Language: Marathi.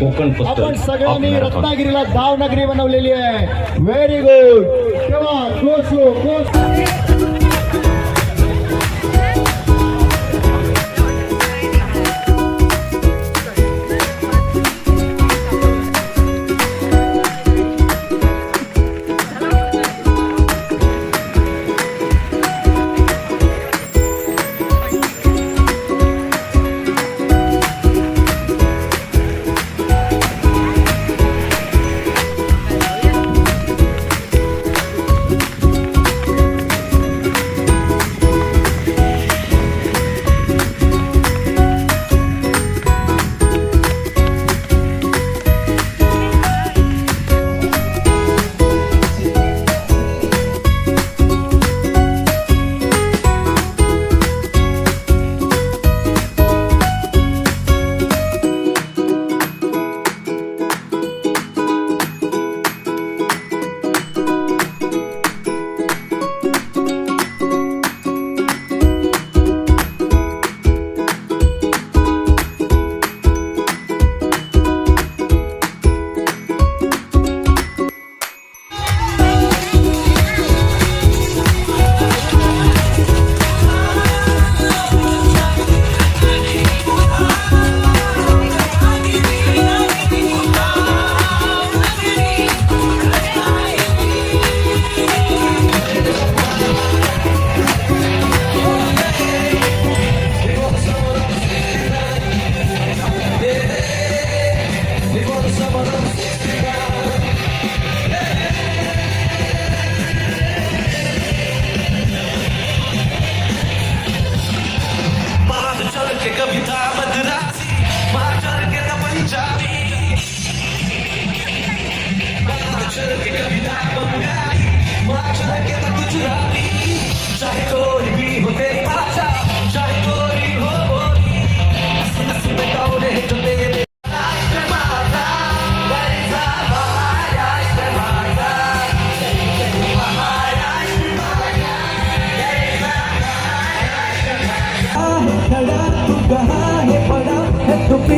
कोकण आपण सगळ्यांनी. रत्नागिरीला धाव नगरी बनवलेली आहे. व्हेरी गुड तेव्हा है तो